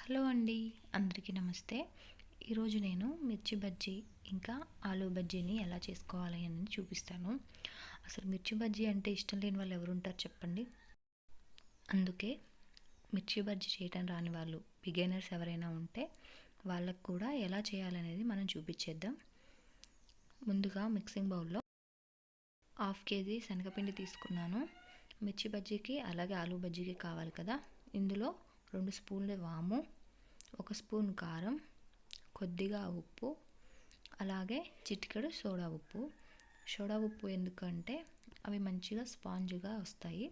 Hello అండి అందరికీ నమస్తే. ఈరోజు నేను మిర్చి బజ్జీ ఇంకా ఆలూ బజ్జీని ఎలా చేసుకోవాలి అని చూపిస్తాను. అసలు మిర్చి బజ్జీ అంటే ఇష్టం లేని వాళ్ళు ఎవరు ఉంటారు చెప్పండి. అందుకే మిర్చి బజ్జీ చేయటం రాని వాళ్ళు బిగైనర్స్ ఎవరైనా ఉంటే వాళ్ళకు కూడా ఎలా చేయాలనేది మనం చూపించేద్దాం. ముందుగా మిక్సింగ్ బౌల్లో హాఫ్ కేజీ శనగపిండి తీసుకున్నాను. మిర్చి బజ్జీకి అలాగే ఆలూ బజ్జీకి కావాలి కదా. ఇందులో రెండు స్పూన్లు వాము ఒక స్పూన్ కారం కొద్దిగా ఉప్పు అలాగే చిటికెడు సోడా ఉప్పు. సోడా ఉప్పు ఎందుకంటే అవి మంచిగా స్పాంజ్గా వస్తాయి.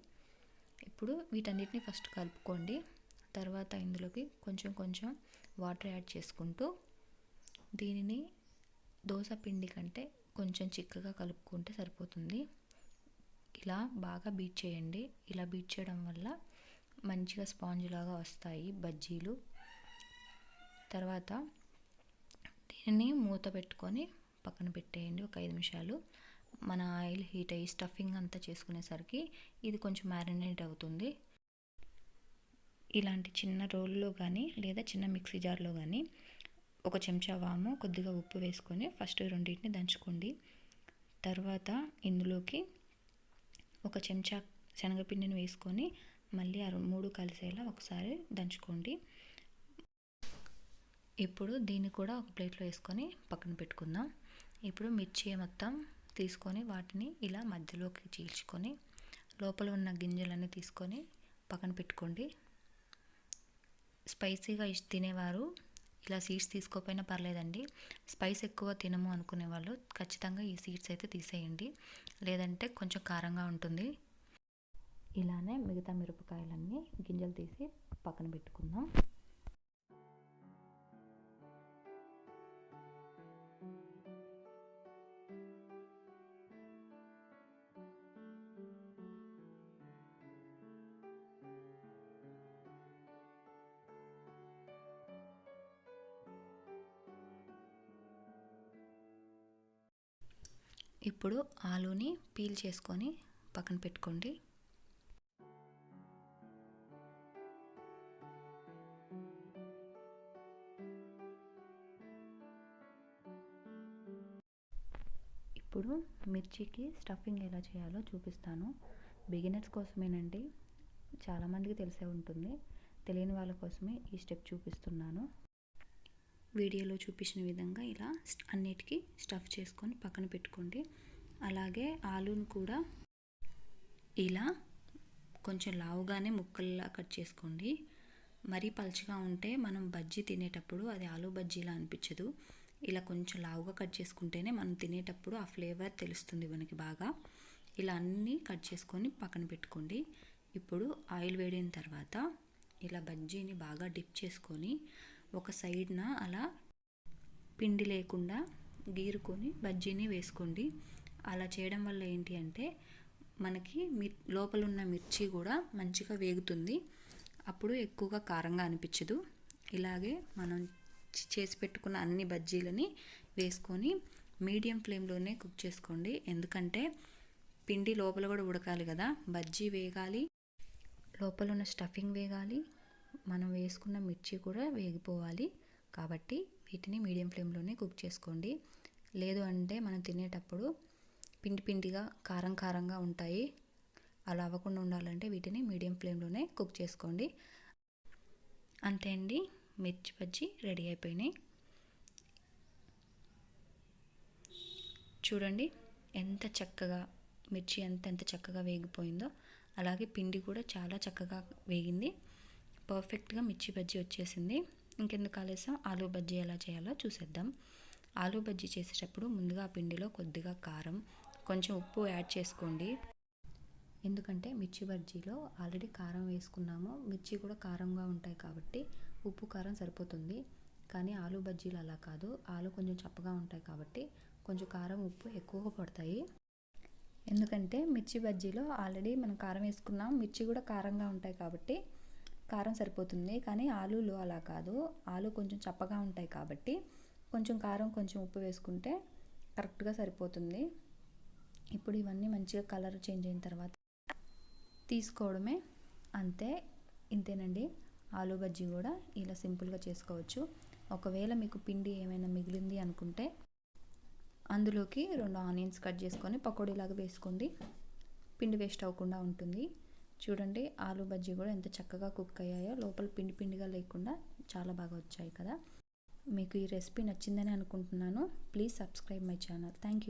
ఇప్పుడు వీటన్నిటిని ఫస్ట్ కలుపుకోండి. తర్వాత ఇందులోకి కొంచెం కొంచెం వాటర్ యాడ్ చేసుకుంటూ దీనిని దోశ పిండి కంటే కొంచెం చిక్కగా కలుపుకుంటే సరిపోతుంది. ఇలా బాగా బీట్ చేయండి. ఇలా బీట్ చేయడం వల్ల మంచిగా స్పాంజ్ లాగా వస్తాయి బజ్జీలు. తర్వాత దీనిని మూత పెట్టుకొని పక్కన పెట్టేయండి ఒక ఐదు నిమిషాలు. మన ఆయిల్ హీట్ అయ్యి స్టఫింగ్ అంతా చేసుకునేసరికి ఇది కొంచెం మ్యారినేట్ అవుతుంది. ఇలాంటి చిన్న రోల్లో కానీ లేదా చిన్న మిక్సీ జార్లో కానీ ఒక చెంచా వాము కొద్దిగా ఉప్పు వేసుకొని ఫస్ట్ రెండింటిని దంచుకోండి. తర్వాత ఇందులోకి ఒక చెంచా శనగపిండిని వేసుకొని మళ్ళీ ఆ మూడు కలిసేలా ఒకసారి దంచుకోండి. ఇప్పుడు దీన్ని కూడా ఒక ప్లేట్లో వేసుకొని పక్కన పెట్టుకుందాం. ఇప్పుడు మిర్చి మొత్తం తీసుకొని వాటిని ఇలా మధ్యలోకి చీల్చుకొని లోపల ఉన్న గింజలన్నీ తీసుకొని పక్కన పెట్టుకోండి. స్పైసీగా తినేవారు ఇలా సీడ్స్ తీసుకోకపోయినా పర్లేదండి. స్పైస్ ఎక్కువ తినము అనుకునే వాళ్ళు ఖచ్చితంగా ఈ సీడ్స్ అయితే తీసేయండి. లేదంటే కొంచెం కారంగా ఉంటుంది. ఇలానే మిగతా మిరపకాయలన్నీ గింజలు తీసి పక్కన పెట్టుకుందాం. ఇప్పుడు ఆలూని పీల్ చేసుకొని పక్కన పెట్టుకోండి. ఇప్పుడు మిర్చికి స్టఫింగ్ ఎలా చేయాలో చూపిస్తాను. బిగినర్స్ కోసమేనండి చాలామందికి తెలిసే ఉంటుంది. తెలియని వాళ్ళ కోసమే ఈ స్టెప్ చూపిస్తున్నాను. వీడియోలో చూపించిన విధంగా ఇలా అన్నిటికీ స్టఫ్ చేసుకొని పక్కన పెట్టుకోండి. అలాగే ఆలూను కూడా ఇలా కొంచెం లావుగానే ముక్కల్లా కట్ చేసుకోండి. మరీ పలుచగా ఉంటే మనం బజ్జీ తినేటప్పుడు అది ఆలూ బజ్జీలా అనిపించదు. ఇలా కొంచెం లావుగా కట్ చేసుకుంటేనే మనం తినేటప్పుడు ఆ ఫ్లేవర్ తెలుస్తుంది మనకి బాగా. ఇలా అన్నీ కట్ చేసుకొని పక్కన పెట్టుకోండి. ఇప్పుడు ఆయిల్ వేడిన తర్వాత ఇలా బజ్జీని బాగా డిప్ చేసుకొని ఒక సైడ్న అలా పిండి లేకుండా గీరుకొని బజ్జీని వేసుకోండి. అలా చేయడం వల్ల ఏంటి అంటే మనకి మిర్ లోపల ఉన్న మిర్చి కూడా మంచిగా వేగుతుంది. అప్పుడు ఎక్కువగా కారంగా అనిపించదు. ఇలాగే మనం చేసి పెట్టుకున్న అన్ని బజ్జీలని వేసుకొని మీడియం ఫ్లేమ్లోనే కుక్ చేసుకోండి. ఎందుకంటే పిండి లోపల కూడా ఉడకాలి కదా. బజ్జీ వేగాలి లోపల ఉన్న స్టఫింగ్ వేగాలి మనం వేసుకున్న మిర్చి కూడా వేగిపోవాలి. కాబట్టి వీటిని మీడియం ఫ్లేమ్లోనే కుక్ చేసుకోండి. లేదు అంటే మనం తినేటప్పుడు పిండి పిండిగా కారం కారంగా ఉంటాయి. అలా అవ్వకుండా ఉండాలంటే వీటిని మీడియం ఫ్లేమ్లోనే కుక్ చేసుకోండి. అంతే అండి. మిర్చి బజ్జీ రెడీ అయిపోయినాయి. చూడండి ఎంత చక్కగా మిర్చి ఎంత ఎంత చక్కగా వేగిపోయిందో. అలాగే పిండి కూడా చాలా చక్కగా వేగింది. పర్ఫెక్ట్గా మిర్చి బజ్జీ వచ్చేసింది. ఇంకెందుకు ఆలస్యం? ఆలూ బజ్జీ ఎలా చేయాలో చూసేద్దాం. ఆలూ బజ్జీ చేసేటప్పుడు ముందుగా ఆ పిండిలో కొద్దిగా కారం కొంచెం ఉప్పు యాడ్ చేసుకోండి. ఎందుకంటే మిర్చి బజ్జీలో ఆల్రెడీ కారం వేసుకున్నాము. మిర్చి కూడా కారంగా ఉంటాయి కాబట్టి ఉప్పు కారం సరిపోతుంది. కానీ ఆలు బజ్జీలు అలా కాదు. ఆలు కొంచెం చప్పగా ఉంటాయి కాబట్టి కొంచెం కారం ఉప్పు ఎక్కువగా పడతాయి. ఎందుకంటే మిర్చి బజ్జీలో ఆల్రెడీ మనం కారం వేసుకున్నాం. మిర్చి కూడా కారంగా ఉంటాయి కాబట్టి కారం సరిపోతుంది. కానీ ఆలూలు అలా కాదు. ఆలు కొంచెం చప్పగా ఉంటాయి కాబట్టి కొంచెం కారం కొంచెం ఉప్పు వేసుకుంటే కరెక్ట్గా సరిపోతుంది. ఇప్పుడు ఇవన్నీ మంచిగా కలర్ చేంజ్ అయిన తర్వాత తీసుకోవడమే అంతే. ఇంతేనండి. ఆలూ బజ్జీ కూడా ఇలా సింపుల్గా చేసుకోవచ్చు. ఒకవేళ మీకు పిండి ఏమైనా మిగిలింది అనుకుంటే అందులోకి రెండు ఆనియన్స్ కట్ చేసుకొని పకోడీలాగా వేసుకోండి. పిండి వేస్ట్ అవ్వకుండా ఉంటుంది. చూడండి ఆలూ బజ్జీ కూడా ఎంత చక్కగా కుక్ అయ్యాయో. లోపల పిండి పిండిగా లేకుండా చాలా బాగా వచ్చాయి కదా. మీకు ఈ రెసిపీ నచ్చిందని అనుకుంటున్నాను. Please subscribe my channel. Thank you